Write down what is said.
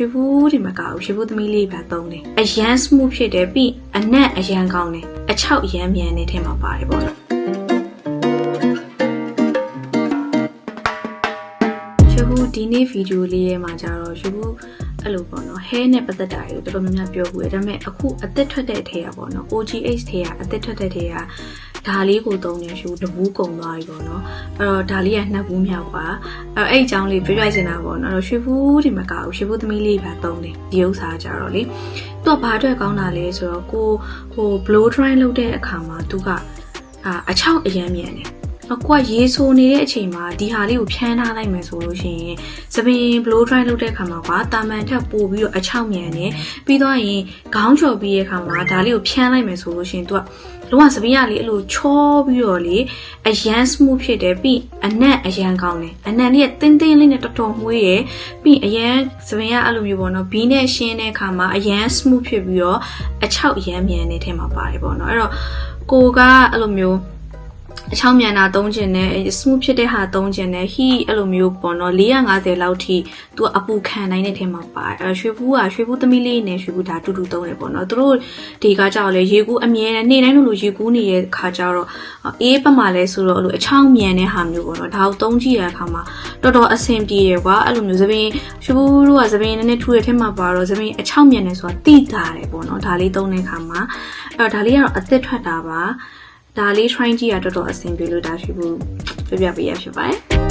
ရွှေဘူးဒီမကဘူးရွှေဘူးသမီးလေးပဲသုံးတယ်အရန် smooth ဖြစ်တယ်ပြီးအနက်အရန်ကောင်းတယ်အချောက်အရန်မြန်တဲ့ထဲမှာပါတယ်ပေါ့နော်ရွှေဘူးဒီနေ့ဗီဒီယိုလေးထဲမှာကျတော့ရွှေဘူးအဲ့လိုပေါ့နော် hair နဲ့ပတ်သက်တာတွေကိုတော်တော်များများပြောဘူးရဒါပေမဲ့အခုအသက်ထွက်တဲ့ထဲကပေါ့နော် OGH ထဲကအသက်ထွက်တဲ့ထဲက ဒါလေးကိုသုံးနေရွှေဘူးတဘူးကုံသွားပြီပေါ့နော်အဲ့တော့ဒါလေးကနှစ်ဘူးမြောက်ပါအဲ့တော့အဲ့ဒီအကြောင်းလေးပြပြချင်တာပေါ့နော်အဲ့တော့ရွှေဘူးဒီမှာကရွှေဘူးသမီးလေးပါသုံးတယ်ဒီဥစ္စာကကြတော့လေသူကဘာအတွက်ကောင်းတာလဲဆိုတော့ကိုဟို blow dry လုပ်တဲ့အခါမှာသူကအာအချောက်အရမ်းမြန်တယ် အကွာရေဆိုနေတဲ့အချိန်မှာဒီဟာလေးကိုဖြန်းထားလိုက်မယ်ဆိုလို့ရှိရင်သပင် blow dry လုပ်တဲ့အခါမှာကွာတာမန်ထက်ပိုပြီးတော့အချောက်မြန်နေပြီးတော့ရင်ခေါင်းချော်ပြီးတဲ့အခါမှာဒါလေးကိုဖြန်းလိုက်မယ်ဆိုလို့ရှိရင် तू ကလုံးဝသပင်ကလေအဲ့လိုချောပြီးတော့လေအရန် smooth ဖြစ်တယ်ပြီးအနက်အရန်ကောင်းတယ်အနက်လေးကတင်းတင်းလေးနဲ့တော်တော်မွေးရယ်ပြီးအရန်သပင်ကအဲ့လိုမျိုးပေါ့နော်ဘီးနဲ့ရှင်းတဲ့အခါမှာအရန် smooth ဖြစ်ပြီးတော့အချောက်အရန်မြန်တဲ့ထဲမှာပါတယ်ပေါ့နော်အဲ့တော့ကိုကအဲ့လိုမျိုး အချောင်းမြန်တာသုံးကျင်နဲ့ smooth ဖြစ်တဲ့ဟာသုံးကျင်နဲ့ heat အဲ့လိုမျိုးပေါ့နော်450လောက်ထိသူကအပူခံနိုင်တဲ့ထဲမှာပါတယ်အဲ့ရွှေဘူးကရွှေဘူးသမီးလေးနဲ့ရွှေဘူးဒါတူတူသုံးတယ်ပေါ့နော်သူတို့ဒီကကြောက်လေရေကူးအမြဲတမ်းနေ့တိုင်းလိုလိုရေကူးနေတဲ့ခါကျတော့အေးပတ်မှလဲဆိုတော့အဲ့လိုအချောင်းမြန်တဲ့ဟာမျိုးပေါ့နော်ဒါကိုသုံးကြည့်ရတဲ့အခါမှာတော်တော်အဆင်ပြေတယ်ကွာအဲ့လိုမျိုးသပင်ရွှေဘူးတို့ကသပင်နည်းနည်းထူတဲ့ထဲမှာပါတော့သပင်အချောင်းမြန်တယ်ဆိုတာတိတာတယ်ပေါ့နော်ဒါလေးသုံးတဲ့အခါမှာအဲ့တော့ဒါလေးကတော့အသက်ထွက်တာပါ ဒါလေး try ကြည့်ရတော်တော်အဆင်ပြေလို့ဒါရှိဘူးပြပြပေးရဖြစ်ပါတယ်